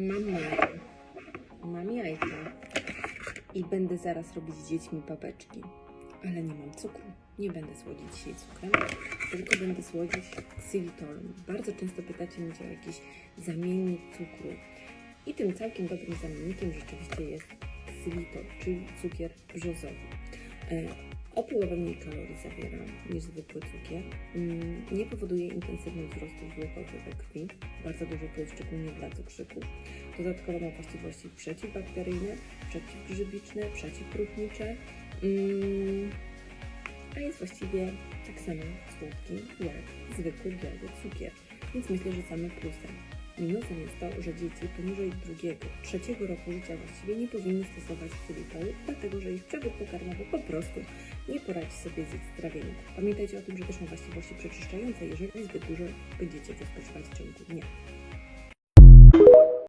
Mam jajka. Mam jajka. I będę zaraz robić z dziećmi papeczki. Ale nie mam cukru. Nie będę słodzić dzisiaj cukrem, tylko będę słodzić ksylitolem. Bardzo często pytacie mnie o jakiś zamiennik cukru. I tym całkiem dobrym zamiennikiem rzeczywiście jest ksylitol, czyli cukier brzozowy. O połowę mniej kalorii zawiera niż zwykły cukier. Mm, Nie powoduje intensywnych wzrostów glukozy we krwi. Bardzo dużo pływ, szczególnie dla cukrzyków. Dodatkowo ma właściwości przeciwbakteryjne, przeciwgrzybiczne, przeciwpróchnicze. Mm, a jest właściwie tak samo słodki jak zwykły biały cukier. Więc myślę, że same plusy. Minusem jest to, że dzieci poniżej drugiego, trzeciego roku życia właściwie nie powinny stosować ksylitolu, dlatego że ich przewód pokarmowy po prostu nie poradzi sobie z ich strawieniem. Pamiętajcie o tym, że też ma właściwości przeczyszczające, jeżeli zbyt dużo będziecie go spożywać w ciągu dnia.